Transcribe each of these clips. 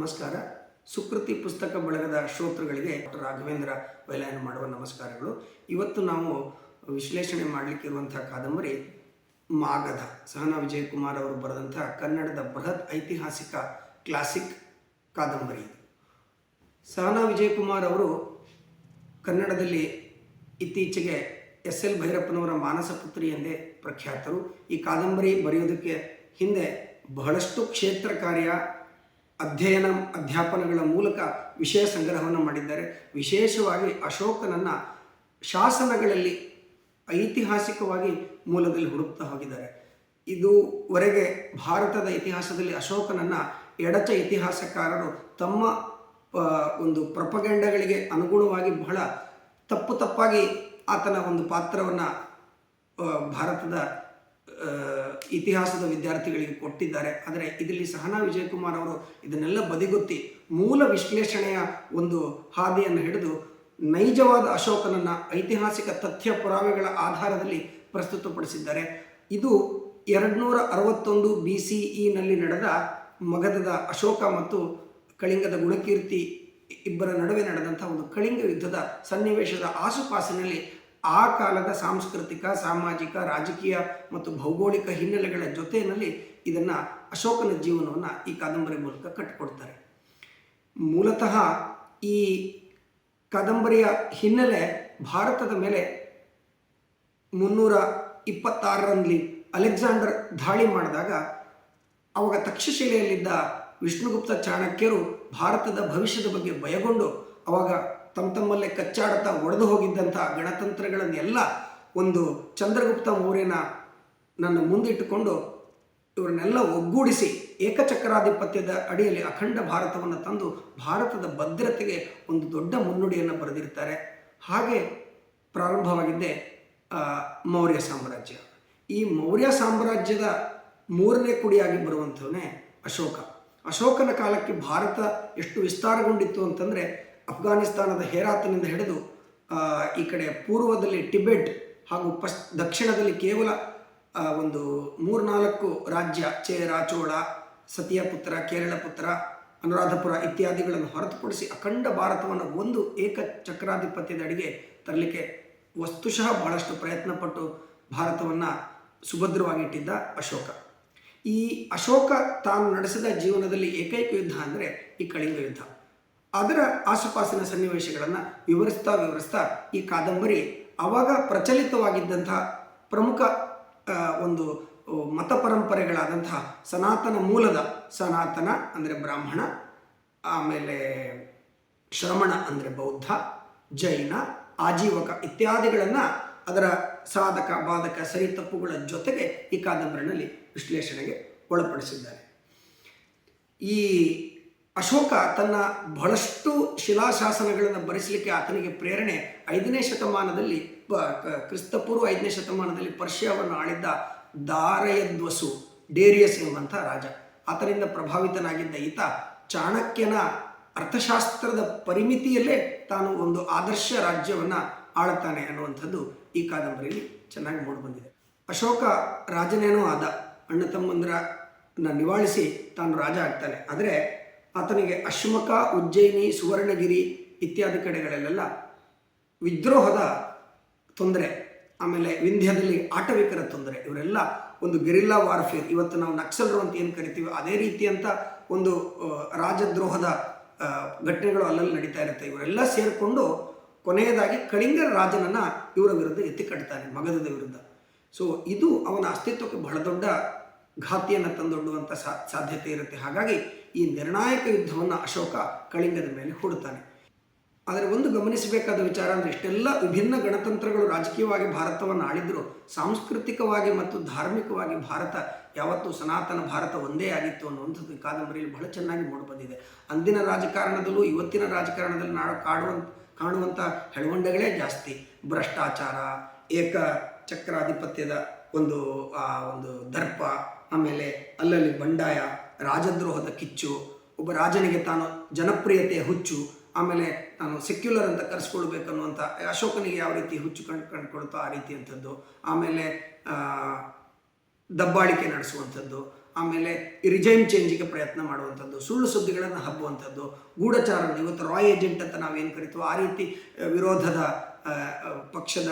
ನಮಸ್ಕಾರ. ಸುಕೃತಿ ಪುಸ್ತಕ ಬಳಗದ ಶ್ರೋತೃಗಳಿಗೆ ಡಾಕ್ಟರ್ ರಾಘವೇಂದ್ರ ವೈಲಾಯನ ಮಾಡುವ ನಮಸ್ಕಾರಗಳು. ಇವತ್ತು ನಾವು ವಿಶ್ಲೇಷಣೆ ಮಾಡಲಿಕ್ಕಿರುವಂತಹ ಕಾದಂಬರಿ ಮಾಗಧ. ಸಹನಾ ವಿಜಯಕುಮಾರ್ ಅವರು ಬರೆದಂತಹ ಕನ್ನಡದ ಬೃಹತ್ ಐತಿಹಾಸಿಕ ಕ್ಲಾಸಿಕ್ ಕಾದಂಬರಿ ಸಹನ ವಿಜಯಕುಮಾರ್ ಅವರು ಕನ್ನಡದಲ್ಲಿ ಇತ್ತೀಚೆಗೆ ಎಸ್ ಎಲ್ ಭೈರಪ್ಪನವರ ಮಾನಸ ಪುತ್ರಿ ಎಂದೇ ಪ್ರಖ್ಯಾತರು. ಈ ಕಾದಂಬರಿ ಬರೆಯೋದಕ್ಕೆ ಹಿಂದೆ ಬಹಳಷ್ಟು ಕ್ಷೇತ್ರ ಕಾರ್ಯ ಅಧ್ಯಯನ, ಅಧ್ಯಾಪನಗಳ ಮೂಲಕ ವಿಷಯ ಸಂಗ್ರಹವನ್ನು ಮಾಡಿದ್ದಾರೆ. ವಿಶೇಷವಾಗಿ ಅಶೋಕನನ್ನು ಶಾಸನಗಳಲ್ಲಿ ಐತಿಹಾಸಿಕವಾಗಿ ಮೂಲದಲ್ಲಿ ಹುಡುಕ್ತಾ ಹೋಗಿದ್ದಾರೆ. ಇದುವರೆಗೆ ಭಾರತದ ಇತಿಹಾಸದಲ್ಲಿ ಅಶೋಕನನ್ನು ಎಡಚ ಇತಿಹಾಸಕಾರರು ತಮ್ಮ ಒಂದು ಪ್ರಪಗಂಡಗಳಿಗೆ ಅನುಗುಣವಾಗಿ ಬಹಳ ತಪ್ಪು ತಪ್ಪಾಗಿ ಆತನ ಒಂದು ಪಾತ್ರವನ್ನು ಭಾರತದ ಇತಿಹಾಸದ ವಿದ್ಯಾರ್ಥಿಗಳಿಗೆ ಕೊಟ್ಟಿದ್ದಾರೆ. ಆದರೆ ಇದರಲ್ಲಿ ಸಹನಾ ವಿಜಯಕುಮಾರ್ ಅವರು ಇದನ್ನೆಲ್ಲ ಬದಿಗೊತ್ತಿ ಮೂಲ ವಿಶ್ಲೇಷಣೆಯ ಒಂದು ಹಾದಿಯನ್ನು ಹಿಡಿದು ನೈಜವಾದ ಅಶೋಕನನ್ನು ಐತಿಹಾಸಿಕ ತಥ್ಯ ಪುರಾವೆಗಳ ಆಧಾರದಲ್ಲಿ ಪ್ರಸ್ತುತಪಡಿಸಿದ್ದಾರೆ. ಇದು ಎರಡುನೂರ ಅರವತ್ತೊಂದು ಬಿ ಸಿ ಇನಲ್ಲಿ ನಡೆದ ಮಗಧದ ಅಶೋಕ ಮತ್ತು ಕಳಿಂಗದ ಗುಣಕೀರ್ತಿ ಇಬ್ಬರ ನಡುವೆ ನಡೆದಂಥ ಒಂದು ಕಳಿಂಗ ಯುದ್ಧದ ಸನ್ನಿವೇಶದ ಆಸುಪಾಸಿನಲ್ಲಿ ಆ ಕಾಲದ ಸಾಂಸ್ಕೃತಿಕ, ಸಾಮಾಜಿಕ, ರಾಜಕೀಯ ಮತ್ತು ಭೌಗೋಳಿಕ ಹಿನ್ನೆಲೆಗಳ ಜೊತೆಯಲ್ಲಿ ಇದನ್ನು ಅಶೋಕನ ಜೀವನವನ್ನು ಈ ಕಾದಂಬರಿ ಮೂಲಕ ಕಟ್ಟಿಕೊಡ್ತಾರೆ. ಮೂಲತಃ ಈ ಕಾದಂಬರಿಯ ಹಿನ್ನೆಲೆ ಭಾರತದ ಮೇಲೆ ಮುನ್ನೂರ ಇಪ್ಪತ್ತಾರರಲ್ಲಿ ಅಲೆಕ್ಸಾಂಡರ್ ದಾಳಿ ಮಾಡಿದಾಗ ಅವಾಗ ತಕ್ಷಶಿಲೆಯಲ್ಲಿದ್ದ ವಿಷ್ಣುಗುಪ್ತ ಚಾಣಕ್ಯರು ಭಾರತದ ಭವಿಷ್ಯದ ಬಗ್ಗೆ ಭಯಗೊಂಡು ಅವಾಗ ತಮ್ಮ ತಮ್ಮಲ್ಲೇ ಕಚ್ಚಾಡುತ್ತಾ ಒಡೆದು ಹೋಗಿದ್ದಂಥ ಗಣತಂತ್ರಗಳನ್ನೆಲ್ಲ ಒಂದು ಚಂದ್ರಗುಪ್ತ ಮೌರ್ಯನ ನನ್ನ ಮುಂದಿಟ್ಟುಕೊಂಡು ಇವರನ್ನೆಲ್ಲ ಒಗ್ಗೂಡಿಸಿ ಏಕಚಕ್ರಾಧಿಪತ್ಯದ ಅಡಿಯಲ್ಲಿ ಅಖಂಡ ಭಾರತವನ್ನು ತಂದು ಭಾರತದ ಭದ್ರತೆಗೆ ಒಂದು ದೊಡ್ಡ ಮುನ್ನುಡಿಯನ್ನು ಬರೆದಿರ್ತಾರೆ. ಹಾಗೆ ಪ್ರಾರಂಭವಾಗಿದ್ದೆ ಮೌರ್ಯ ಸಾಮ್ರಾಜ್ಯ. ಈ ಮೌರ್ಯ ಸಾಮ್ರಾಜ್ಯದ ಮೂರನೇ ಕುಡಿಯಾಗಿ ಬರುವಂಥವನೇ ಅಶೋಕ. ಅಶೋಕನ ಕಾಲಕ್ಕೆ ಭಾರತ ಎಷ್ಟು ವಿಸ್ತಾರಗೊಂಡಿತ್ತು ಅಂತಂದರೆ ಅಫ್ಘಾನಿಸ್ತಾನದ ಹೇರಾತ್ನಿಂದ ಹಿಡಿದು ಈ ಕಡೆ ಪೂರ್ವದಲ್ಲಿ ಟಿಬೆಟ್ ಹಾಗೂ ಪಶ್ ದಕ್ಷಿಣದಲ್ಲಿ ಕೇವಲ ಒಂದು ಮೂರ್ನಾಲ್ಕು ರಾಜ್ಯ ಚೇರ ಚೋಳ ಸತಿಯಪುತ್ರ ಕೇರಳಪುತ್ರ ಕೇರಳ ಪುತ್ರ, ಅನುರಾಧಪುರ ಇತ್ಯಾದಿಗಳನ್ನು ಹೊರತುಪಡಿಸಿ ಅಖಂಡ ಭಾರತವನ್ನು ಒಂದು ಏಕ ಚಕ್ರಾಧಿಪತ್ಯದ ಅಡಿಗೆ ತರಲಿಕ್ಕೆ ವಸ್ತುಶಃ ಬಹಳಷ್ಟು ಪ್ರಯತ್ನಪಟ್ಟು ಭಾರತವನ್ನು ಸುಭದ್ರವಾಗಿಟ್ಟಿದ್ದ ಅಶೋಕ. ಈ ಅಶೋಕ ತಾನು ನಡೆಸಿದ ಜೀವನದಲ್ಲಿ ಏಕೈಕ ಯುದ್ಧ ಅಂದರೆ ಈ ಕಳಿಂಗ ಯುದ್ಧ. ಅದರ ಆಸುಪಾಸಿನ ಸನ್ನಿವೇಶಗಳನ್ನು ವಿವರಿಸ್ತಾ ವಿವರಿಸ್ತಾ ಈ ಕಾದಂಬರಿ ಆವಾಗ ಪ್ರಚಲಿತವಾಗಿದ್ದಂತಹ ಪ್ರಮುಖ ಒಂದು ಮತ ಪರಂಪರೆಗಳಾದಂತಹ ಸನಾತನ ಮೂಲದ ಸನಾತನ ಅಂದರೆ ಬ್ರಾಹ್ಮಣ, ಆಮೇಲೆ ಶ್ರಮಣ ಅಂದರೆ ಬೌದ್ಧ, ಜೈನ, ಆಜೀವಕ ಇತ್ಯಾದಿಗಳನ್ನು ಅದರ ಸಾಧಕ, ಬಾಧಕ ಸರಿ ತಪ್ಪುಗಳ ಜೊತೆಗೆ ಈ ಕಾದಂಬರಿನಲ್ಲಿ ವಿಶ್ಲೇಷಣೆಗೆ ಒಳಪಡಿಸಿದ್ದಾರೆ. ಈ ಅಶೋಕ ತನ್ನ ಬಹಳಷ್ಟು ಶಿಲಾಶಾಸನಗಳನ್ನು ಬರೆಸಲಿಕ್ಕೆ ಆತನಿಗೆ ಪ್ರೇರಣೆ ಐದನೇ ಶತಮಾನದಲ್ಲಿ ಕ್ರಿಸ್ತಪೂರ್ವ ಐದನೇ ಶತಮಾನದಲ್ಲಿ ಪರ್ಷಿಯಾವನ್ನು ಆಳಿದ್ದ ದಾರಯದ್ವಸು, ಡೇರಿಯಸ್ ಎಂಬಂಥ ರಾಜ. ಆತನಿಂದ ಪ್ರಭಾವಿತನಾಗಿದ್ದ ಈತ ಚಾಣಕ್ಯನ ಅರ್ಥಶಾಸ್ತ್ರದ ಪರಿಮಿತಿಯಲ್ಲೇ ತಾನು ಒಂದು ಆದರ್ಶ ರಾಜ್ಯವನ್ನು ಆಳುತ್ತಾನೆ ಅನ್ನುವಂಥದ್ದು ಈ ಕಾದಂಬರಿಯಲ್ಲಿ ಚೆನ್ನಾಗಿ ಮೂಡಿಬಂದಿದೆ ಅಶೋಕ ರಾಜನೇನೂ ಆದ, ಅಣ್ಣ ತಮ್ಮಂದಿರನ್ನ ನಿವಾಳಿಸಿ ತಾನು ರಾಜ ಆಗ್ತಾನೆ. ಆದರೆ ಆತನಿಗೆ ಅಶ್ಮಕ ಉಜ್ಜಯಿನಿ, ಸುವರ್ಣಗಿರಿ ಇತ್ಯಾದಿ ಕಡೆಗಳಲ್ಲೆಲ್ಲ ವಿದ್ರೋಹದ ತೊಂದರೆ, ಆಮೇಲೆ ವಿಂಧ್ಯದಲ್ಲಿ ಆಟವಿಕರ ತೊಂದರೆ, ಇವರೆಲ್ಲ ಒಂದು ಗೆರಿಲ್ಲಾ ವಾರ್ಫೇರ್. ಇವತ್ತು ನಾವು ನಕ್ಸಲರು ಅಂತ ಏನು ಕರಿತೀವಿ, ಅದೇ ರೀತಿಯಂಥ ಒಂದು ರಾಜದ್ರೋಹದ ಘಟನೆಗಳು ಅಲ್ಲಲ್ಲಿ ನಡೀತಾ ಇರುತ್ತೆ. ಇವರೆಲ್ಲ ಸೇರಿಕೊಂಡು ಕೊನೆಯದಾಗಿ ಕಳಿಂಗರ ರಾಜನನ್ನು ಇವರ ವಿರುದ್ಧ ಎತ್ತಿ ಕಟ್ತಾನೆ ಮಗಧದ ವಿರುದ್ಧ. ಸೊ ಇದು ಅವನ ಅಸ್ತಿತ್ವಕ್ಕೆ ಬಹಳ ದೊಡ್ಡ ಘಾತಿಯನ್ನು ತಂದೊಡ್ಡುವಂಥ ಸಾಧ್ಯತೆ ಇರುತ್ತೆ. ಹಾಗಾಗಿ ಈ ನಿರ್ಣಾಯಕ ಯುದ್ಧವನ್ನು ಅಶೋಕ ಕಳಿಂಗದ ಮೇಲೆ ಹೂಡುತ್ತಾನೆ. ಆದರೆ ಒಂದು ಗಮನಿಸಬೇಕಾದ ವಿಚಾರ ಅಂದರೆ ಇಷ್ಟೆಲ್ಲ ವಿಭಿನ್ನ ಗಣತಂತ್ರಗಳು ರಾಜಕೀಯವಾಗಿ ಭಾರತವನ್ನು ಆಳಿದ್ರು, ಸಾಂಸ್ಕೃತಿಕವಾಗಿ ಮತ್ತು ಧಾರ್ಮಿಕವಾಗಿ ಭಾರತ ಯಾವತ್ತೂ ಸನಾತನ ಭಾರತ ಒಂದೇ ಆಗಿತ್ತು ಅನ್ನುವಂಥದ್ದು ಕಾದಂಬರಿಯಲ್ಲಿ ಬಹಳ ಚೆನ್ನಾಗಿ ಮೂಡಿಬಂದಿದೆ ಅಂದಿನ ರಾಜಕಾರಣದಲ್ಲೂ ಇವತ್ತಿನ ರಾಜಕಾರಣದಲ್ಲಿ ನಾಡು ಕಾಡುವಂಥ ಕಾಣುವಂಥ ಹೆಳವಂಡಗಳೇ ಜಾಸ್ತಿ. ಭ್ರಷ್ಟಾಚಾರ ಏಕ ಚಕ್ರಾಧಿಪತ್ಯದ ಒಂದು, ಆ, ಒಂದು ದರ್ಪ ಆಮೇಲೆ ಅಲ್ಲಲ್ಲಿ ಬಂಡಾಯ, ರಾಜದ್ರೋಹದ ಕಿಚ್ಚು, ಒಬ್ಬ ರಾಜನಿಗೆ ತಾನು ಜನಪ್ರಿಯತೆಯ ಹುಚ್ಚು, ಆಮೇಲೆ ನಾನು ಸೆಕ್ಯುಲರ್ ಅಂತ ಕರೆಸ್ಕೊಳ್ಬೇಕನ್ನುವಂಥ ಅಶೋಕನಿಗೆ ಯಾವ ರೀತಿ ಹುಚ್ಚು ಕಂಡು ಕಂಡುಕೊಳ್ತೋ ಆ ರೀತಿಯಂಥದ್ದು ಆಮೇಲೆ ದಬ್ಬಾಳಿಕೆ ನಡೆಸುವಂಥದ್ದು. ಆಮೇಲೆ ರಿಜೈಮ್ ಚೇಂಜಿಗೆ ಪ್ರಯತ್ನ ಮಾಡುವಂಥದ್ದು. ಸುಳ್ಳು ಸುದ್ದಿಗಳನ್ನು ಹಬ್ಬುವಂಥದ್ದು. ಗೂಢಚಾರನ ಇವತ್ತು ರಾಯ್ ಏಜೆಂಟ್ ಅಂತ ನಾವೇನು ಕರಿತೀವೋ ಆ ರೀತಿ, ವಿರೋಧದ ಪಕ್ಷದ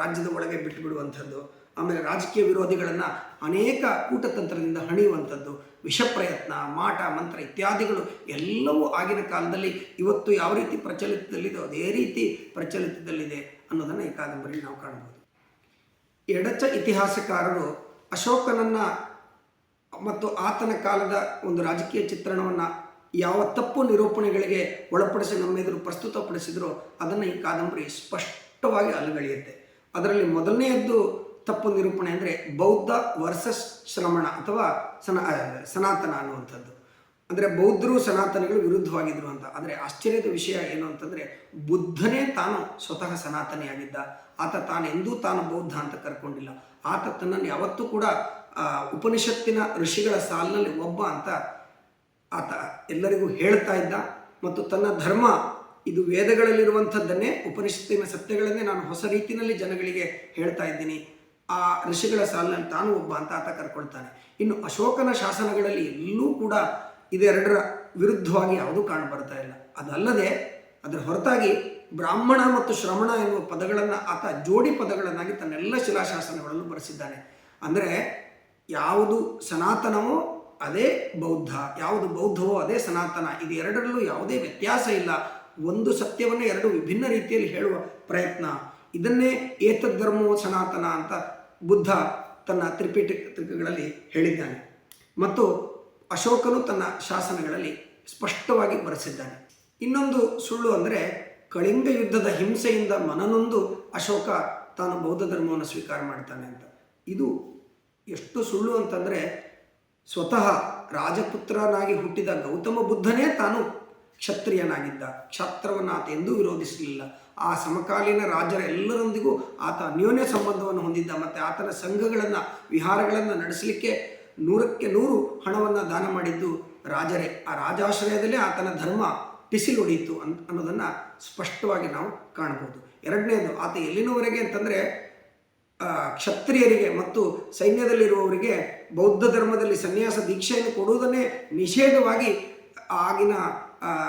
ರಾಜ್ಯದ ಒಳಗೆ ಬಿಟ್ಟು ಬಿಡುವಂಥದ್ದು ಆಮೇಲೆ ರಾಜಕೀಯ ವಿರೋಧಿಗಳನ್ನು ಅನೇಕ ಕೂಟತಂತ್ರದಿಂದ ಹಣಿಯುವಂಥದ್ದು ವಿಷ ಪ್ರಯತ್ನ ಮಾಟ, ಮಂತ್ರ ಇತ್ಯಾದಿಗಳು ಎಲ್ಲವೂ ಆಗಿನ ಕಾಲದಲ್ಲಿ ಇವತ್ತು ಯಾವ ರೀತಿ ಪ್ರಚಲಿತದಲ್ಲಿದೆ, ಅದೇ ರೀತಿ ಪ್ರಚಲಿತದಲ್ಲಿದೆ ಅನ್ನೋದನ್ನು ಈ ಕಾದಂಬರಿ ನಾವು ಕಾಣಬಹುದು. ಎಡಚ ಇತಿಹಾಸಕಾರರು ಅಶೋಕನನ್ನ ಮತ್ತು ಆತನ ಕಾಲದ ಒಂದು ರಾಜಕೀಯ ಚಿತ್ರಣವನ್ನು ಯಾವ ತಪ್ಪು ನಿರೂಪಣೆಗಳಿಗೆ ಒಳಪಡಿಸಿ ನಮ್ಮೆದುರು ಪ್ರಸ್ತುತಪಡಿಸಿದರೂ ಅದನ್ನು ಈ ಕಾದಂಬರಿ ಸ್ಪಷ್ಟವಾಗಿ ಅಲುಗಳೆಯುತ್ತೆ ಅದರಲ್ಲಿ ಮೊದಲನೆಯದ್ದು ತಪ್ಪು ನಿರೂಪಣೆ ಅಂದರೆ ಬೌದ್ಧ ವರ್ಸಸ್ ಶ್ರಮಣ ಅಥವಾ ಸನಾ ಸನಾತನ ಅನ್ನುವಂಥದ್ದು. ಅಂದರೆ ಬೌದ್ಧರು ಸನಾತನಗಳು ವಿರುದ್ಧವಾಗಿದ್ರು ಅಂತ. ಆದರೆ ಆಶ್ಚರ್ಯದ ವಿಷಯ ಏನು ಅಂತಂದರೆ ಬುದ್ಧನೇ ತಾನು ಸ್ವತಃ ಸನಾತನಿಯಾಗಿದ್ದ ಆತ ತಾನೆಂದೂ ತಾನು ಬೌದ್ಧ ಅಂತ ಕರ್ಕೊಂಡಿಲ್ಲ. ಆತ ತನ್ನನ್ನು ಯಾವತ್ತೂ ಕೂಡ ಉಪನಿಷತ್ತಿನ ಋಷಿಗಳ ಸಾಲಿನಲ್ಲಿ ಒಬ್ಬ ಅಂತ ಆತ ಎಲ್ಲರಿಗೂ ಹೇಳ್ತಾ ಇದ್ದ. ಮತ್ತು ತನ್ನ ಧರ್ಮ, ಇದು ವೇದಗಳಲ್ಲಿರುವಂಥದ್ದನ್ನೇ, ಉಪನಿಷತ್ತಿನ ಸತ್ಯಗಳನ್ನೇ ನಾನು ಹೊಸ ರೀತಿಯಲ್ಲಿ ಜನಗಳಿಗೆ ಹೇಳ್ತಾ ಇದ್ದೀನಿ. ಆ ಋಷಿಗಳ ಸಾಲಿನಲ್ಲಿ ತಾನು ಒಬ್ಬ ಅಂತ ಆತ ಕರ್ಕೊಳ್ತಾನೆ. ಇನ್ನು ಅಶೋಕನ ಶಾಸನಗಳಲ್ಲಿ ಎಲ್ಲೂ ಕೂಡ ಇದೆರಡರ ವಿರುದ್ಧವಾಗಿ ಯಾವುದೂ ಕಾಣಬರ್ತಾ ಇಲ್ಲ. ಅದಲ್ಲದೆ ಅದರ ಹೊರತಾಗಿ ಬ್ರಾಹ್ಮಣ ಮತ್ತು ಶ್ರಮಣ ಎನ್ನುವ ಪದಗಳನ್ನು ಆತ ಜೋಡಿ ಪದಗಳನ್ನಾಗಿ ತನ್ನೆಲ್ಲ ಶಿಲಾಶಾಸನಗಳನ್ನು ಬರೆಸಿದ್ದಾನೆ. ಅಂದರೆ ಯಾವುದು ಸನಾತನವೋ ಅದೇ ಬೌದ್ಧ, ಯಾವುದು ಬೌದ್ಧವೋ ಅದೇ ಸನಾತನ ಇದು ಎರಡರಲ್ಲೂ ಯಾವುದೇ ವ್ಯತ್ಯಾಸ ಇಲ್ಲ. ಒಂದು ಸತ್ಯವನ್ನು ಎರಡು ವಿಭಿನ್ನ ರೀತಿಯಲ್ಲಿ ಹೇಳುವ ಪ್ರಯತ್ನ. ಇದನ್ನೇ ಏತದ್ಧರ್ಮವೋ ಸನಾತನ ಅಂತ ಬುದ್ಧ ತನ್ನ ತ್ರಿಪಿಟಕಗಳಲ್ಲಿ ಹೇಳಿದ್ದಾನೆ ಮತ್ತು ಅಶೋಕನು ತನ್ನ ಶಾಸನಗಳಲ್ಲಿ ಸ್ಪಷ್ಟವಾಗಿ ಬರೆಸಿದ್ದಾನೆ. ಇನ್ನೊಂದು ಸುಳ್ಳು ಅಂದರೆ ಕಳಿಂಗ ಯುದ್ಧದ ಹಿಂಸೆಯಿಂದ ಮನನೊಂದು ಅಶೋಕ ತಾನು ಬೌದ್ಧ ಧರ್ಮವನ್ನು ಸ್ವೀಕಾರ ಮಾಡ್ತಾನೆ ಅಂತ. ಇದು ಎಷ್ಟು ಸುಳ್ಳು ಅಂತಂದರೆ ಸ್ವತಃ ರಾಜಪುತ್ರನಾಗಿ ಹುಟ್ಟಿದ ಗೌತಮ ಬುದ್ಧನೇ ತಾನು ಕ್ಷತ್ರಿಯನಾಗಿದ್ದ. ಕ್ಷಾತ್ರವನ್ನು ಆತ ಎಂದೂ ವಿರೋಧಿಸಲಿಲ್ಲ. ಆ ಸಮಕಾಲೀನ ರಾಜರ ಎಲ್ಲರೊಂದಿಗೂ ಆತ ಅನ್ಯೋನ್ಯ ಸಂಬಂಧವನ್ನು ಹೊಂದಿದ್ದ ಮತ್ತು ಆತನ ಸಂಘಗಳನ್ನು, ವಿಹಾರಗಳನ್ನು ನಡೆಸಲಿಕ್ಕೆ ನೂರಕ್ಕೆ ನೂರು ಹಣವನ್ನು ದಾನ ಮಾಡಿದ್ದು ರಾಜರೇ. ಆ ರಾಜಾಶ್ರಯದಲ್ಲೇ ಆತನ ಧರ್ಮ ಬಿಸಿಲುಡಿಯಿತು ಅನ್, ಅನ್ನೋದನ್ನು ಸ್ಪಷ್ಟವಾಗಿ ನಾವು ಕಾಣಬಹುದು. ಎರಡನೇದು, ಆತ ಎಲ್ಲಿನವರೆಗೆ ಅಂತಂದರೆ ಕ್ಷತ್ರಿಯರಿಗೆ ಮತ್ತು ಸೈನ್ಯದಲ್ಲಿರುವವರಿಗೆ ಬೌದ್ಧ ಧರ್ಮದಲ್ಲಿ ಸನ್ಯಾಸ ದೀಕ್ಷೆಯನ್ನು ಕೊಡುವುದನ್ನೇ ನಿಷೇಧವಾಗಿ ಆಗಿನ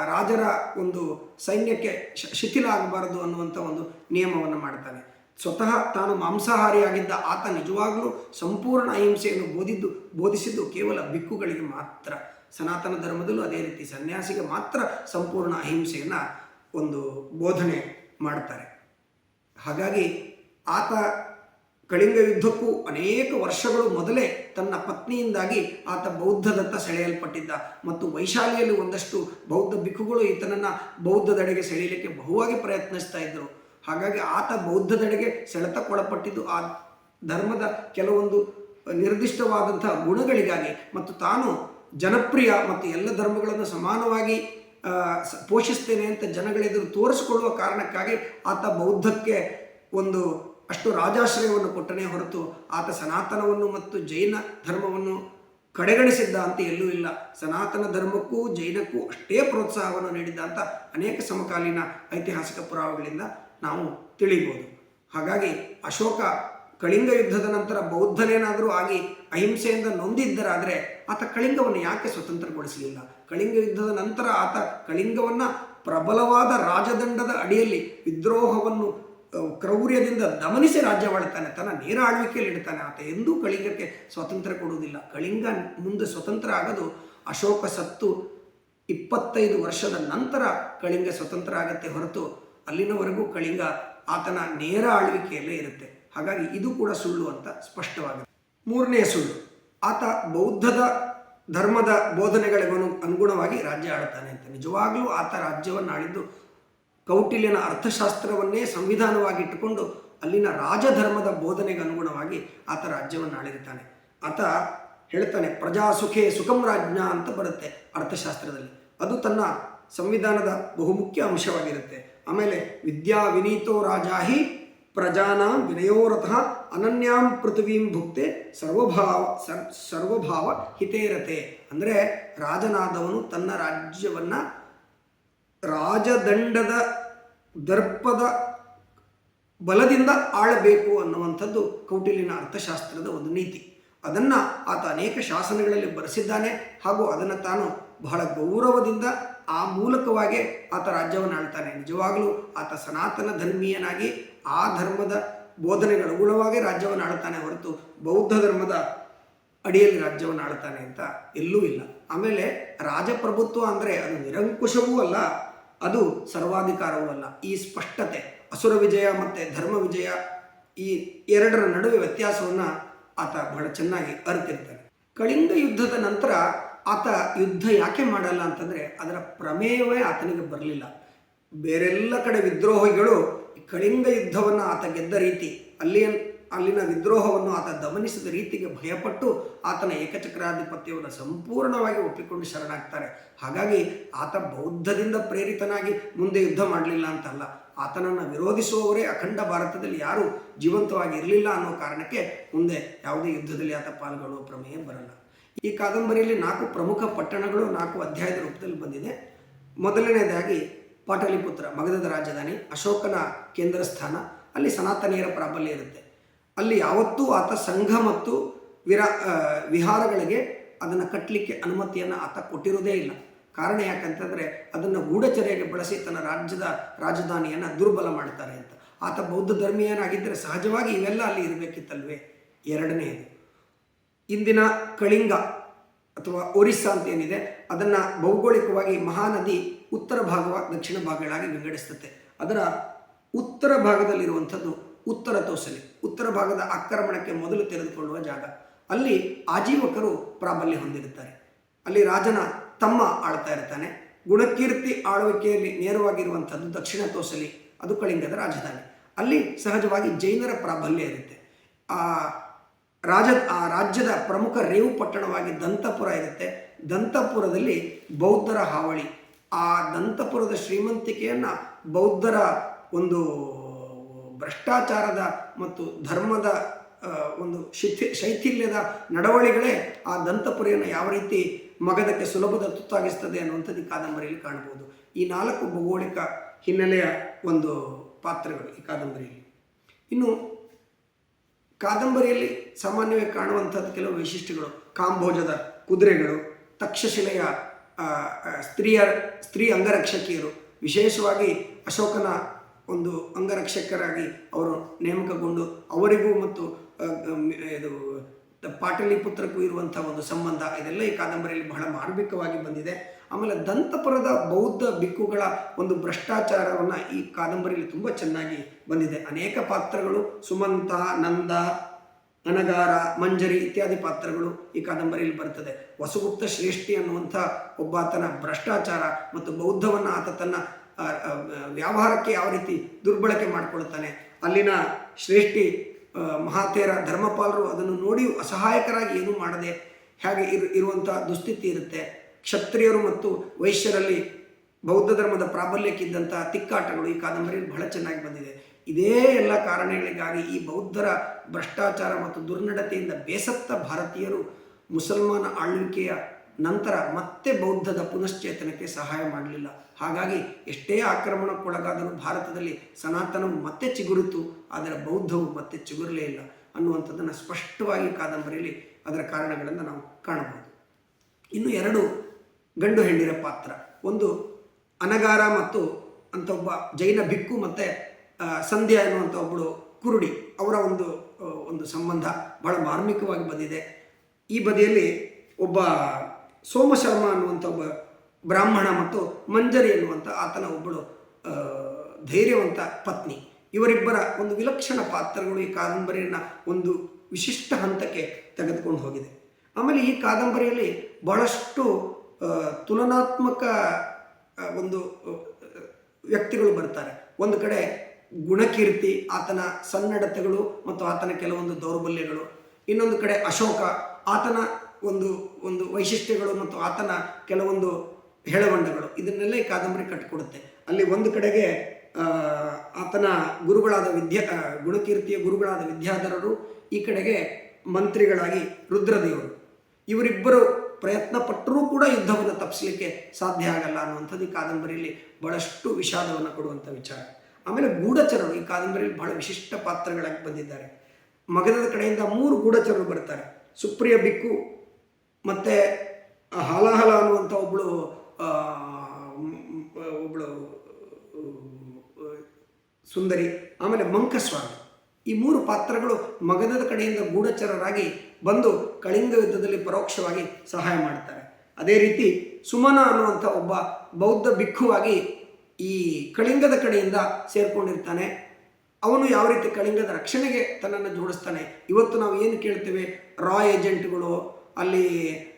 ರಾಜರ ಒಂದು ಸೈನ್ಯಕ್ಕೆ ಶಿಥಿಲ ಆಗಬಾರದು ಅನ್ನುವಂಥ ಒಂದು ನಿಯಮವನ್ನು ಮಾಡ್ತಾನೆ. ಸ್ವತಃ ತಾನು ಮಾಂಸಾಹಾರಿಯಾಗಿದ್ದ ಆತ ನಿಜವಾಗಲೂ ಸಂಪೂರ್ಣ ಅಹಿಂಸೆಯನ್ನು ಬೋಧಿದ್ದು, ಬೋಧಿಸಿದ್ದು ಕೇವಲ ಬಿಕ್ಕುಗಳಿಗೆ ಮಾತ್ರ. ಸನಾತನ ಧರ್ಮದಲ್ಲೂ ಅದೇ ರೀತಿ ಸನ್ಯಾಸಿಗೆ ಮಾತ್ರ ಸಂಪೂರ್ಣ ಅಹಿಂಸೆಯನ್ನು ಒಂದು ಬೋಧನೆ ಮಾಡ್ತಾರೆ. ಹಾಗಾಗಿ ಆತ ಕಳಿಂಗ ಯುದ್ಧಕ್ಕೂ ಅನೇಕ ವರ್ಷಗಳು ಮೊದಲೇ ತನ್ನ ಪತ್ನಿಯಿಂದಾಗಿ ಆತ ಬೌದ್ಧದತ್ತ ಸೆಳೆಯಲ್ಪಟ್ಟಿದ್ದ ಮತ್ತು ವೈಶಾಲಿಯಲ್ಲಿ ಒಂದಷ್ಟು ಬೌದ್ಧ ಬಿಕ್ಕುಗಳು ಈತನನ್ನು ಬೌದ್ಧದೆಡೆಗೆ ಸೆಳೆಯಲಿಕ್ಕೆ ಬಹುವಾಗಿ ಪ್ರಯತ್ನಿಸ್ತಾ ಇದ್ದರು. ಹಾಗಾಗಿ ಆತ ಬೌದ್ಧದೆಡೆಗೆ ಸೆಳೆತಕ್ಕೊಳಪಟ್ಟಿದ್ದು ಆ ಧರ್ಮದ ಕೆಲವೊಂದು ನಿರ್ದಿಷ್ಟವಾದಂತಹ ಗುಣಗಳಿಗಾಗಿ ಮತ್ತು ತಾನು ಜನಪ್ರಿಯ ಮತ್ತು ಎಲ್ಲ ಧರ್ಮಗಳನ್ನು ಸಮಾನವಾಗಿ ಪೋಷಿಸ್ತೇನೆ ಅಂತ ಜನಗಳೆದುರು ತೋರಿಸಿಕೊಳ್ಳುವ ಕಾರಣಕ್ಕಾಗಿ ಆತ ಬೌದ್ಧಕ್ಕೆ ಒಂದು ಅಷ್ಟು ರಾಜಾಶ್ರಯವನ್ನು ಕೊಟ್ಟನೇ ಹೊರತು ಆತ ಸನಾತನವನ್ನು ಮತ್ತು ಜೈನ ಧರ್ಮವನ್ನು ಕಡೆಗಣಿಸಿದ್ದ ಅಂತ ಎಲ್ಲೂ ಇಲ್ಲ. ಸನಾತನ ಧರ್ಮಕ್ಕೂ ಜೈನಕ್ಕೂ ಅಷ್ಟೇ ಪ್ರೋತ್ಸಾಹವನ್ನು ನೀಡಿದ್ದ ಅಂತ ಅನೇಕ ಸಮಕಾಲೀನ ಐತಿಹಾಸಿಕ ಪುರಾವೆಗಳಿಂದ ನಾವು ತಿಳಿಬೋದು. ಹಾಗಾಗಿ ಅಶೋಕ ಕಳಿಂಗ ಯುದ್ಧದ ನಂತರ ಬೌದ್ಧನೇನಾದರೂ ಆಗಿ ಅಹಿಂಸೆಯಿಂದ ನೊಂದಿದ್ದರಾದರೆ ಆತ ಕಳಿಂಗವನ್ನು ಯಾಕೆ ಸ್ವತಂತ್ರಗೊಳಿಸಲಿಲ್ಲ? ಕಳಿಂಗ ಯುದ್ಧದ ನಂತರ ಆತ ಕಳಿಂಗವನ್ನು ಪ್ರಬಲವಾದ ರಾಜದಂಡದ ಅಡಿಯಲ್ಲಿ ವಿದ್ರೋಹವನ್ನು ಕ್ರೌರ್ಯದಿಂದ ದಮನಿಸಿ ರಾಜ್ಯವಾಳ್ತಾನೆ ತನ್ನ ನೇರ ಆಳ್ವಿಕೆಯಲ್ಲಿ ಇಡ್ತಾನೆ ಆತ ಎಂದೂ ಕಳಿಂಗಕ್ಕೆ ಸ್ವಾತಂತ್ರ್ಯ ಕೊಡುವುದಿಲ್ಲ. ಕಳಿಂಗ ಮುಂದೆ ಸ್ವತಂತ್ರ ಆಗೋದು, ಅಶೋಕ ಸತ್ತು ಇಪ್ಪತ್ತೈದು ವರ್ಷದ ನಂತರ ಕಳಿಂಗ ಸ್ವತಂತ್ರ ಆಗತ್ತೆ ಹೊರತು ಅಲ್ಲಿನವರೆಗೂ ಕಳಿಂಗ ಆತನ ನೇರ ಆಳ್ವಿಕೆಯಲ್ಲೇ ಇರುತ್ತೆ. ಹಾಗಾಗಿ ಇದು ಕೂಡ ಸುಳ್ಳು ಅಂತ ಸ್ಪಷ್ಟವಾಗಿದೆ. ಮೂರನೇ ಸುಳ್ಳು, ಆತ ಬೌದ್ಧದ ಧರ್ಮದ ಬೋಧನೆಗಳಿಗೂ ಅನು- ಅನುಗುಣವಾಗಿ ರಾಜ್ಯ ಆಳ್ತಾನೆ ಅಂತ. ನಿಜವಾಗ್ಲೂ ಆತ ರಾಜ್ಯವನ್ನು ಆಳಿದ್ದು ಕೌಟಿಲ್ಯನ ಅರ್ಥಶಾಸ್ತ್ರವನ್ನೇ ಸಂವಿಧಾನವಾಗಿ ಇಟ್ಟುಕೊಂಡು ಅಲ್ಲಿನ ರಾಜಧರ್ಮದ ಬೋಧನೆಗೆ ಅನುಗುಣವಾಗಿ ಆತ ರಾಜ್ಯವನ್ನು ಆಳಿರ್ತಾನೆ ಆತ ಹೇಳ್ತಾನೆ, ಪ್ರಜಾ ಸುಖೇ ಸುಖಂ ರಾಜ್ಞ ಅಂತ ಬರುತ್ತೆ ಅರ್ಥಶಾಸ್ತ್ರದಲ್ಲಿ. ಅದು ತನ್ನ ಸಂವಿಧಾನದ ಬಹುಮುಖ್ಯ ಅಂಶವಾಗಿರುತ್ತೆ. ಆಮೇಲೆ, ವಿದ್ಯಾ ವಿನೀತೋ ರಾಜಾಹಿ ಪ್ರಜಾನಾಂ ವಿನಯೋರಥ ಅನನ್ಯಾಂ ಪೃಥ್ವೀಂ ಭುಕ್ತೆ ಸರ್ವಭಾವ ಸರ್, ಸರ್ವಭಾವ ಹಿತೇರತೆ ಅಂದರೆ ರಾಜನಾದವನು ತನ್ನ ರಾಜ್ಯವನ್ನು ರಾಜದಂಡದ ದರ್ಪದ ಬಲದಿಂದ ಆಳಬೇಕು ಅನ್ನುವಂಥದ್ದು ಕೌಟಿಲ್ಯನ ಅರ್ಥಶಾಸ್ತ್ರದ ಒಂದು ನೀತಿ. ಅದನ್ನು ಆತ ಅನೇಕ ಶಾಸನಗಳಲ್ಲಿ ಬರೆಸಿದ್ದಾನೆ ಹಾಗೂ ಅದನ್ನು ತಾನು ಬಹಳ ಗೌರವದಿಂದ ಆ ಮೂಲಕವಾಗಿ ಆತ ರಾಜ್ಯವನ್ನು ಆಳ್ತಾನೆ. ನಿಜವಾಗಲೂ ಆತ ಸನಾತನ ಧರ್ಮೀಯನಾಗಿ ಆ ಧರ್ಮದ ಬೋಧನೆಗಳ ಅನುಗುಣವಾಗಿ ರಾಜ್ಯವನ್ನು ಆಳ್ತಾನೆ ಹೊರತು ಬೌದ್ಧ ಧರ್ಮದ ಅಡಿಯಲ್ಲಿ ರಾಜ್ಯವನ್ನು ಆಳ್ತಾನೆ ಅಂತ ಎಲ್ಲೂ ಇಲ್ಲ. ಆಮೇಲೆ ರಾಜಪ್ರಭುತ್ವ ಅಂದರೆ ಅದು ನಿರಂಕುಶವೂ ಅಲ್ಲ ಅದು ಸರ್ವಾಧಿಕಾರವೂ ಅಲ್ಲ ಈ ಸ್ಪಷ್ಟತೆ, ಅಸುರ ವಿಜಯ ಮತ್ತು ಧರ್ಮ ವಿಜಯ ಈ ಎರಡರ ನಡುವೆ ವ್ಯತ್ಯಾಸವನ್ನು ಆತ ಬಹಳ ಚೆನ್ನಾಗಿ ಅರಿತಿರ್ತಾನೆ. ಕಳಿಂಗ ಯುದ್ಧದ ನಂತರ ಆತ ಯುದ್ಧ ಯಾಕೆ ಮಾಡಲ್ಲ ಅಂತಂದರೆ ಅದರ ಪ್ರಮೇಯವೇ ಆತನಿಗೆ ಬರಲಿಲ್ಲ. ಬೇರೆಲ್ಲ ಕಡೆ ವಿದ್ರೋಹಿಗಳು ಕಳಿಂಗ ಯುದ್ಧವನ್ನು ಆತ ಗೆದ್ದ ರೀತಿ ಅಲ್ಲಿಯ ಅಲ್ಲಿನ ವಿದ್ರೋಹವನ್ನು ಆತ ದಮನಿಸಿದ ರೀತಿಗೆ ಭಯಪಟ್ಟು ಆತನ ಏಕಚಕ್ರಾಧಿಪತ್ಯವನ್ನು ಸಂಪೂರ್ಣವಾಗಿ ಒಪ್ಪಿಕೊಂಡು ಶರಣಾಗ್ತಾರೆ. ಹಾಗಾಗಿ ಆತ ಬೌದ್ಧದಿಂದ ಪ್ರೇರಿತನಾಗಿ ಮುಂದೆ ಯುದ್ಧ ಮಾಡಲಿಲ್ಲ ಅಂತಲ್ಲ. ಆತನನ್ನು ವಿರೋಧಿಸುವವರೇ ಅಖಂಡ ಭಾರತದಲ್ಲಿ ಯಾರೂ ಜೀವಂತವಾಗಿ ಇರಲಿಲ್ಲ ಅನ್ನೋ ಕಾರಣಕ್ಕೆ ಮುಂದೆ ಯಾವುದೇ ಯುದ್ಧದಲ್ಲಿ ಆತ ಪಾಲ್ಗೊಳ್ಳುವ ಪ್ರಮೇಯ ಬರಲ್ಲ. ಈ ಕಾದಂಬರಿಯಲ್ಲಿ ನಾಲ್ಕು ಪ್ರಮುಖ ಪಟ್ಟಣಗಳು, ನಾಲ್ಕು ಅಧ್ಯಾಯದ ರೂಪದಲ್ಲಿ ಬಂದಿದೆ. ಮೊದಲನೇದಾಗಿ ಪಾಟಲಿಪುತ್ರ, ಮಗಧದ ರಾಜಧಾನಿ, ಅಶೋಕನ ಕೇಂದ್ರ ಸ್ಥಾನ ಅಲ್ಲಿ ಸನಾತನೀಯರ ಪ್ರಾಬಲ್ಯ ಇರುತ್ತೆ. ಅಲ್ಲಿ ಯಾವತ್ತೂ ಆತ ಸಂಘ ಮತ್ತು ವಿರಾ ವಿಹಾರಗಳಿಗೆ ಅದನ್ನು ಕಟ್ಟಲಿಕ್ಕೆ ಅನುಮತಿಯನ್ನು ಆತ ಕೊಟ್ಟಿರೋದೇ ಇಲ್ಲ. ಕಾರಣ ಯಾಕಂತಂದರೆ ಅದನ್ನು ಗೂಢಚರ್ಯೆಗೆ ಬಳಸಿ ತನ್ನ ರಾಜ್ಯದ ರಾಜಧಾನಿಯನ್ನು ದುರ್ಬಲ ಮಾಡ್ತಾರೆ ಅಂತ. ಆತ ಬೌದ್ಧ ಧರ್ಮೀಯನಾಗಿದ್ದರೆ ಸಹಜವಾಗಿ ಇವೆಲ್ಲ ಅಲ್ಲಿ ಇರಬೇಕಿತ್ತಲ್ವೇ? ಎರಡನೆಯದು ಇಂದಿನ ಕಳಿಂಗ ಅಥವಾ ಒರಿಸ್ಸಾ ಅಂತ ಏನಿದೆ ಅದನ್ನು ಭೌಗೋಳಿಕವಾಗಿ ಮಹಾನದಿ ಉತ್ತರ ಭಾಗವ ದಕ್ಷಿಣ ಭಾಗಗಳಾಗಿ ವಿಂಗಡಿಸುತ್ತೆ. ಅದರ ಉತ್ತರ ಭಾಗದಲ್ಲಿರುವಂಥದ್ದು ಉತ್ತರ ತೋಸಲಿ ಉತ್ತರ ಭಾಗದ ಆಕ್ರಮಣಕ್ಕೆ ಮೊದಲು ತೆರೆದುಕೊಳ್ಳುವ ಜಾಗ. ಅಲ್ಲಿ ಆಜೀವಕರು ಪ್ರಾಬಲ್ಯ ಹೊಂದಿರುತ್ತಾರೆ. ಅಲ್ಲಿ ರಾಜನ ತಮ್ಮ ಆಳ್ತಾ ಇರ್ತಾನೆ. ಗುಣಕೀರ್ತಿ ಆಳ್ವಿಕೆಯಲ್ಲಿ ನೇರವಾಗಿರುವಂಥದ್ದು ದಕ್ಷಿಣ ತೋಸಲಿ ಅದು ಕಳಿಂಗದ ರಾಜಧಾನಿ. ಅಲ್ಲಿ ಸಹಜವಾಗಿ ಜೈನರ ಪ್ರಾಬಲ್ಯ ಇರುತ್ತೆ. ಆ ರಾಜ, ಆ ರಾಜ್ಯದ ಪ್ರಮುಖ ರೇವು ಪಟ್ಟಣವಾಗಿ ದಂತಪುರ ಇರುತ್ತೆ. ದಂತಪುರದಲ್ಲಿ ಬೌದ್ಧರ ಹಾವಳಿ. ಆ ದಂತಪುರದ ಶ್ರೀಮಂತಿಕೆಯನ್ನು ಬೌದ್ಧರ ಒಂದು ಭ್ರಷ್ಟಾಚಾರದ ಮತ್ತು ಧರ್ಮದ ಒಂದು ಶಿಥಿ, ಶೈಥಿಲ್ಯದ ನಡವಳಿಗಳೇ ಆ ದಂತಪುರಿಯನ್ನು ಯಾವ ರೀತಿ ಮಗದಕ್ಕೆ ಸುಲಭದ ತುತ್ತಾಗಿಸ್ತದೆ ಅನ್ನುವಂಥದ್ದು ಈ ಕಾದಂಬರಿಯಲ್ಲಿ ಕಾಣಬಹುದು. ಈ ನಾಲ್ಕು ಭೌಗೋಳಿಕ ಹಿನ್ನೆಲೆಯ ಒಂದು ಪಾತ್ರಗಳು ಈ ಕಾದಂಬರಿಯಲ್ಲಿ. ಇನ್ನು ಕಾದಂಬರಿಯಲ್ಲಿ ಸಾಮಾನ್ಯವಾಗಿ ಕಾಣುವಂಥದ್ದು ಕೆಲವು ವೈಶಿಷ್ಟ್ಯಗಳು. ಕಾಂಬೋಜದ ಕುದುರೆಗಳು, ತಕ್ಷಶಿಲೆಯ ಸ್ತ್ರೀಯ, ಸ್ತ್ರೀ ಅಂಗರಕ್ಷಕಿಯರು, ವಿಶೇಷವಾಗಿ ಅಶೋಕನ ಒಂದು ಅಂಗರಕ್ಷಕರಾಗಿ ಅವರು ನೇಮಕಗೊಂಡು ಅವರಿಗೂ ಮತ್ತು ಇದು ಪಾಟಲಿಪುತ್ರಕ್ಕೂ ಇರುವಂಥ ಒಂದು ಸಂಬಂಧ, ಇದೆಲ್ಲ ಈ ಕಾದಂಬರಿಯಲ್ಲಿ ಬಹಳ ಮಾರ್ಮಿಕವಾಗಿ ಬಂದಿದೆ. ಆಮೇಲೆ ದಂತಪುರದ ಬೌದ್ಧ ಬಿಕ್ಕುಗಳ ಒಂದು ಭ್ರಷ್ಟಾಚಾರವನ್ನು ಈ ಕಾದಂಬರಿಯಲ್ಲಿ ತುಂಬ ಚೆನ್ನಾಗಿ ಬಂದಿದೆ. ಅನೇಕ ಪಾತ್ರಗಳು, ಸುಮಂತ, ನಂದ, ಅನಗಾರ, ಮಂಜರಿ ಇತ್ಯಾದಿ ಪಾತ್ರಗಳು ಈ ಕಾದಂಬರಿಯಲ್ಲಿ ಬರ್ತದೆ. ವಸುಗುಪ್ತ ಶ್ರೇಷ್ಠಿ ಅನ್ನುವಂಥ ಒಬ್ಬಾತನ ಭ್ರಷ್ಟಾಚಾರ ಮತ್ತು ಬೌದ್ಧವನ್ನು ಆತ ತನ್ನ ವ್ಯವಹಾರಕ್ಕೆ ಯಾವ ರೀತಿ ದುರ್ಬಳಕೆ ಮಾಡಿಕೊಳ್ತಾನೆ, ಅಲ್ಲಿನ ಶ್ರೇಷ್ಠಿ ಮಹಾತೇರ ಧರ್ಮಪಾಲರು ಅದನ್ನು ನೋಡಿ ಅಸಹಾಯಕರಾಗಿ ಏನೂ ಮಾಡದೆ ಹೇಗೆ ಇರು ಇರುವಂಥ ದುಸ್ಥಿತಿ ಇರುತ್ತೆ. ಕ್ಷತ್ರಿಯರು ಮತ್ತು ವೈಶ್ಯರಲ್ಲಿ ಬೌದ್ಧ ಧರ್ಮದ ಪ್ರಾಬಲ್ಯಕ್ಕಿದ್ದಂಥ ತಿಕ್ಕಾಟಗಳು ಈ ಕಾದಂಬರಿಯಲ್ಲಿ ಬಹಳ ಚೆನ್ನಾಗಿ ಬಂದಿದೆ. ಇದೇ ಎಲ್ಲ ಕಾರಣಗಳಿಗಾಗಿ ಈ ಬೌದ್ಧರ ಭ್ರಷ್ಟಾಚಾರ ಮತ್ತು ದುರ್ನಡತೆಯಿಂದ ಬೇಸತ್ತ ಭಾರತೀಯರು ಮುಸಲ್ಮಾನ ಆಳ್ವಿಕೆಯ ನಂತರ ಮತ್ತೆ ಬೌದ್ಧದ ಪುನಶ್ಚೇತನಕ್ಕೆ ಸಹಾಯ ಮಾಡಲಿಲ್ಲ. ಹಾಗಾಗಿ ಎಷ್ಟೇ ಆಕ್ರಮಣಕ್ಕೊಳಗಾದರೂ ಭಾರತದಲ್ಲಿ ಸನಾತನವು ಮತ್ತೆ ಚಿಗುರಿತು, ಆದರೆ ಬೌದ್ಧವು ಮತ್ತೆ ಚಿಗುರಲೇ ಇಲ್ಲ ಅನ್ನುವಂಥದ್ದನ್ನು ಸ್ಪಷ್ಟವಾಗಿ ಕಾದಂಬರಿಯಲ್ಲಿ ಅದರ ಕಾರಣಗಳನ್ನು ನಾವು ಕಾಣಬಹುದು. ಇನ್ನು ಎರಡು ಗಂಡು ಹೆಣ್ಣಿರ ಪಾತ್ರ. ಒಂದು ಅನಗಾರ ಮತ್ತು ಅಂತ ಒಬ್ಬ ಜೈನ ಬಿಕ್ಕು ಮತ್ತು ಸಂಧ್ಯಾ ಎನ್ನುವಂಥ ಒಬ್ಬಳು ಕುರುಡಿ. ಅವರ ಒಂದು ಒಂದು ಸಂಬಂಧ ಬಹಳ ಮಾರ್ಮಿಕವಾಗಿ ಬಂದಿದೆ. ಈ ಬದಿಯಲ್ಲಿ ಒಬ್ಬ ಸೋಮಶರ್ಮ ಅನ್ನುವಂಥ ಒಬ್ಬ ಬ್ರಾಹ್ಮಣ ಮತ್ತು ಮಂಜರಿ ಎನ್ನುವಂಥ ಆತನ ಒಬ್ಬಳು ಧೈರ್ಯವಂತ ಪತ್ನಿ. ಇವರಿಬ್ಬರ ಒಂದು ವಿಲಕ್ಷಣ ಪಾತ್ರಗಳು ಈ ಕಾದಂಬರಿಯನ್ನು ಒಂದು ವಿಶಿಷ್ಟ ಹಂತಕ್ಕೆ ತೆಗೆದುಕೊಂಡು ಹೋಗಿದೆ. ಆಮೇಲೆ ಈ ಕಾದಂಬರಿಯಲ್ಲಿ ಬಹಳಷ್ಟು ತುಲನಾತ್ಮಕ ಒಂದು ವ್ಯಕ್ತಿಗಳು ಬರ್ತಾರೆ. ಒಂದು ಕಡೆ ಗುಣಕೀರ್ತಿ, ಆತನ ಸನ್ನಡತೆಗಳು ಮತ್ತು ಆತನ ಕೆಲವೊಂದು ದೌರ್ಬಲ್ಯಗಳು. ಇನ್ನೊಂದು ಕಡೆ ಅಶೋಕ, ಆತನ ಒಂದು ಒಂದು ವೈಶಿಷ್ಟ್ಯಗಳು ಮತ್ತು ಆತನ ಕೆಲವೊಂದು ಹೇಳಬಂಡಗಳು ಇದನ್ನೆಲ್ಲ ಈ ಕಾದಂಬರಿ ಕಟ್ಟಿಕೊಡುತ್ತೆ. ಅಲ್ಲಿ ಒಂದು ಕಡೆಗೆ ಆತನ ಗುರುಗಳಾದ ವಿದ್ಯಾ ಗುಣಕೀರ್ತಿಯ ಗುರುಗಳಾದ ವಿದ್ಯಾಧರರು, ಈ ಕಡೆಗೆ ಮಂತ್ರಿಗಳಾಗಿ ರುದ್ರದೇವರು. ಇವರಿಬ್ಬರು ಪ್ರಯತ್ನ ಪಟ್ಟರೂ ಕೂಡ ಯುದ್ಧವನ್ನು ತಪ್ಪಿಸಲಿಕ್ಕೆ ಸಾಧ್ಯ ಆಗಲ್ಲ ಅನ್ನುವಂಥದ್ದು ಈ ಕಾದಂಬರಿಯಲ್ಲಿ ಬಹಳಷ್ಟು ವಿಷಾದವನ್ನು ಕೊಡುವಂಥ ವಿಚಾರ. ಆಮೇಲೆ ಗೂಢಚರರು, ಈ ಕಾದಂಬರಿಯಲ್ಲಿ ಬಹಳ ವಿಶಿಷ್ಟ ಪಾತ್ರಗಳಾಗಿ ಬಂದಿದ್ದಾರೆ. ಮಗಧದ ಕಡೆಯಿಂದ ಮೂರು ಗೂಢಚರರು ಬರ್ತಾರೆ. ಸುಪ್ರಿಯ, ಬಿಕ್ಕು ಮತ್ತು ಹಾಲಹಲ ಅನ್ನುವಂಥ ಒಬ್ಬಳು ಒಬ್ಬಳು ಸುಂದರಿ, ಆಮೇಲೆ ಮಂಕಸ್ವಾಮಿ. ಈ ಮೂರು ಪಾತ್ರಗಳು ಮಗಧದ ಕಡೆಯಿಂದ ಗೂಢಚರರಾಗಿ ಬಂದು ಕಳಿಂಗ ಯುದ್ಧದಲ್ಲಿ ಪರೋಕ್ಷವಾಗಿ ಸಹಾಯ ಮಾಡ್ತಾರೆ. ಅದೇ ರೀತಿ ಸುಮನ ಅನ್ನುವಂಥ ಒಬ್ಬ ಬೌದ್ಧ ಭಿಕ್ಕುವಾಗಿ ಈ ಕಳಿಂಗದ ಕಡೆಯಿಂದ ಸೇರ್ಕೊಂಡಿರ್ತಾನೆ. ಅವನು ಯಾವ ರೀತಿ ಕಳಿಂಗದ ರಕ್ಷಣೆಗೆ ತನ್ನನ್ನು ಜೋಡಿಸ್ತಾನೆ? ಇವತ್ತು ನಾವು ಏನು ಕೇಳ್ತೇವೆ? ರಾ ಏಜೆಂಟ್ಗಳು ಅಲ್ಲಿ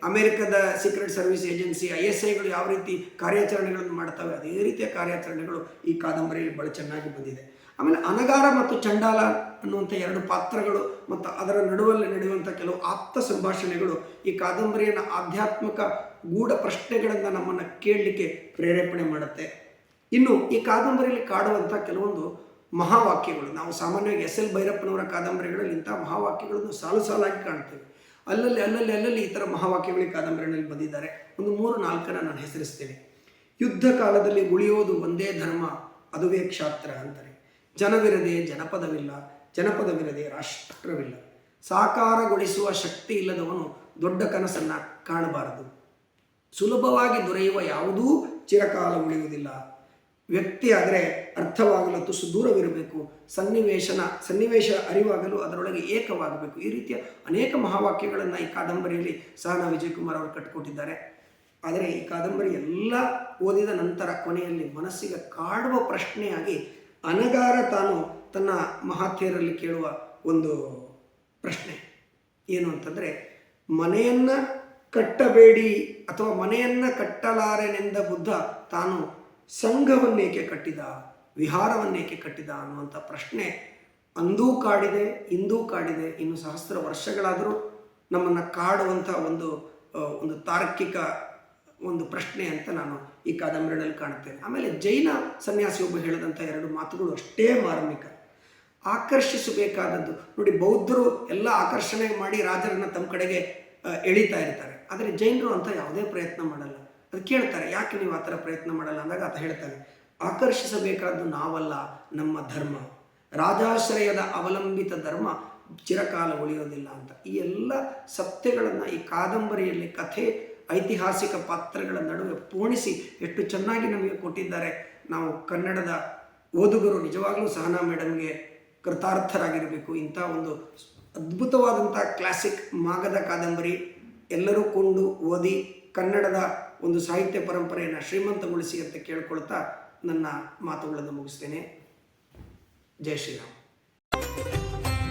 ಅಮೆರಿಕದ secret service agency I S ಐಗಳು ಯಾವ ರೀತಿ ಕಾರ್ಯಾಚರಣೆಗಳನ್ನು ಮಾಡ್ತವೆ, ಅದೇ ರೀತಿಯ ಕಾರ್ಯಾಚರಣೆಗಳು ಈ ಕಾದಂಬರಿಯಲ್ಲಿ ಬಹಳ ಚೆನ್ನಾಗಿ ಬಂದಿದೆ. ಆಮೇಲೆ ಅನಗಾರ ಮತ್ತು ಚಂಡಾಲ ಅನ್ನುವಂಥ ಎರಡು ಪಾತ್ರಗಳು ಮತ್ತು ಅದರ ನಡುವಲ್ಲಿ ನಡೆಯುವಂಥ ಕೆಲವು ಆಪ್ತ ಸಂಭಾಷಣೆಗಳು ಈ ಕಾದಂಬರಿಯನ್ನು ಆಧ್ಯಾತ್ಮಿಕ ಗೂಢ ಪ್ರಶ್ನೆಗಳನ್ನು ನಮ್ಮನ್ನು ಕೇಳಲಿಕ್ಕೆ ಪ್ರೇರೇಪಣೆ ಮಾಡುತ್ತೆ. ಇನ್ನು ಈ ಕಾದಂಬರಿಯಲ್ಲಿ ಕಾಡುವಂಥ ಕೆಲವೊಂದು ಮಹಾವಾಕ್ಯಗಳು, ನಾವು ಸಾಮಾನ್ಯವಾಗಿ ಎಸ್ ಎಲ್ ಭೈರಪ್ಪನವರ ಕಾದಂಬರಿಗಳಲ್ಲಿ ಇಂಥ ಮಹಾವಾಕ್ಯಗಳನ್ನು ಸಾಲು ಸಾಲಾಗಿ ಕಾಣ್ತೇವೆ. ಅಲ್ಲಲ್ಲಿ ಅಲ್ಲಲ್ಲಿ ಅಲ್ಲಲ್ಲಿ ಈ ಥರ ಮಹಾವಾಕ್ಯಗಳು ಕಾದಂಬರಿಗಳಲ್ಲಿ ಬಂದಿದ್ದಾರೆ. ಒಂದು ಮೂರು, ನಾಲ್ಕನ್ನು ನಾನು ಹೆಸರಿಸ್ತೇನೆ. ಯುದ್ಧ ಕಾಲದಲ್ಲಿ ಉಳಿಯೋದು ಒಂದೇ ಧರ್ಮ, ಅದುವೇ ಕ್ಷಾತ್ರ ಅಂತಾರೆ. ಜನವಿರದೆ ಜನಪದವಿಲ್ಲ, ಜನಪದವಿರದೆ ರಾಷ್ಟ್ರವಿಲ್ಲ. ಸಾಕಾರಗೊಳಿಸುವ ಶಕ್ತಿ ಇಲ್ಲದವನು ದೊಡ್ಡ ಕನಸನ್ನು ಕಾಣಬಾರದು. ಸುಲಭವಾಗಿ ದೊರೆಯುವ ಯಾವುದೂ ಚಿರಕಾಲ ಉಳಿಯುವುದಿಲ್ಲ. ವ್ಯಕ್ತಿ ಆದರೆ ಅರ್ಥವಾಗಲು ತುಸು ದೂರವಿರಬೇಕು ಸನ್ನಿವೇಶನ, ಸನ್ನಿವೇಶ ಅರಿವಾಗಲು ಅದರೊಳಗೆ ಏಕವಾಗಬೇಕು. ಈ ರೀತಿಯ ಅನೇಕ ಮಹಾವಾಕ್ಯಗಳನ್ನು ಈ ಕಾದಂಬರಿಯಲ್ಲಿ ಸಹನಾ ವಿಜಯಕುಮಾರ್ ಅವರು ಕಟ್ಟಿಕೊಟ್ಟಿದ್ದಾರೆ ಆದರೆ ಈ ಕಾದಂಬರಿ ಎಲ್ಲ ಓದಿದ ನಂತರ ಕೊನೆಯಲ್ಲಿ ಮನಸ್ಸಿಗೆ ಕಾಡುವ ಪ್ರಶ್ನೆಯಾಗಿ ಅನಗಾರ ತಾನು ತನ್ನ ಮಹಾತ್ಯರಲ್ಲಿ ಕೇಳುವ ಒಂದು ಪ್ರಶ್ನೆ ಏನು ಅಂತಂದರೆ, ಮನೆಯನ್ನು ಕಟ್ಟಬೇಡಿ ಅಥವಾ ಮನೆಯನ್ನು ಕಟ್ಟಲಾರೆನೆಂದ ಬುದ್ಧ ತಾನು ಸಂಘವನ್ನೇಕೆ ಕಟ್ಟಿದ, ವಿಹಾರವನ್ನೇಕೆ ಕಟ್ಟಿದ ಅನ್ನುವಂಥ ಪ್ರಶ್ನೆ ಅಂದೂ ಕಾಡಿದೆ, ಇಂದೂ ಕಾಡಿದೆ, ಇನ್ನು ಸಹಸ್ರ ವರ್ಷಗಳಾದರೂ ನಮ್ಮನ್ನು ಕಾಡುವಂಥ ಒಂದು ಒಂದು ತಾರ್ಕಿಕ ಒಂದು ಪ್ರಶ್ನೆ ಅಂತ ನಾನು ಈ ಕಾದಂಬರಿಗಳಲ್ಲಿ ಕಾಣುತ್ತೇನೆ. ಆಮೇಲೆ ಜೈನ ಸನ್ಯಾಸಿ ಒಬ್ಬ ಹೇಳಿದಂಥ ಎರಡು ಮಾತುಗಳು ಅಷ್ಟೇ ಮಾರ್ಮಿಕ. ಆಕರ್ಷಿಸಬೇಕಾದದ್ದು, ನೋಡಿ ಬೌದ್ಧರು ಎಲ್ಲ ಆಕರ್ಷಣೆ ಮಾಡಿ ರಾಜರನ್ನು ತಮ್ಮ ಕಡೆಗೆ ಎಳೀತಾ ಇರ್ತಾರೆ. ಆದರೆ ಜೈನರು ಅಂತ ಯಾವುದೇ ಪ್ರಯತ್ನ ಮಾಡಲ್ಲ. ಅದು ಕೇಳ್ತಾರೆ, ಯಾಕೆ ನೀವು ಆ ಥರ ಪ್ರಯತ್ನ ಮಾಡಲ್ಲ? ಅಂದಾಗ ಆತ ಹೇಳ್ತಾನೆ, ಆಕರ್ಷಿಸಬೇಕಾದ್ದು ನಾವಲ್ಲ, ನಮ್ಮ ಧರ್ಮ. ರಾಜಾಶ್ರಯದ ಅವಲಂಬಿತ ಧರ್ಮ ಚಿರಕಾಲ ಉಳಿಯೋದಿಲ್ಲ ಅಂತ. ಈ ಎಲ್ಲ ಸತ್ಯಗಳನ್ನು, ಈ ಕಾದಂಬರಿಯಲ್ಲಿ ಕಥೆ, ಐತಿಹಾಸಿಕ ಪಾತ್ರಗಳ ನಡುವೆ ಪೋಣಿಸಿ ಎಷ್ಟು ಚೆನ್ನಾಗಿ ನಮಗೆ ಕೊಟ್ಟಿದ್ದಾರೆ. ನಾವು ಕನ್ನಡದ ಓದುಗರು ನಿಜವಾಗಲೂ ಸಹನಾ ಮೇಡಮ್ಗೆ ಕೃತಾರ್ಥರಾಗಿರಬೇಕು. ಇಂಥ ಒಂದು ಅದ್ಭುತವಾದಂಥ ಕ್ಲಾಸಿಕ್ ಮಾಗದ ಕಾದಂಬರಿ ಎಲ್ಲರೂ ಕೊಂಡು ಓದಿ ಕನ್ನಡದ ಒಂದು ಸಾಹಿತ್ಯ ಪರಂಪರೆಯನ್ನು ಶ್ರೀಮಂತಗೊಳಿಸಿ ಅಂತ ಕೇಳ್ಕೊಳ್ತಾ ನನ್ನ ಮಾತುಗಳನ್ನು ಮುಗಿಸ್ತೇನೆ. ಜೈ ಶ್ರೀರಾಮ್.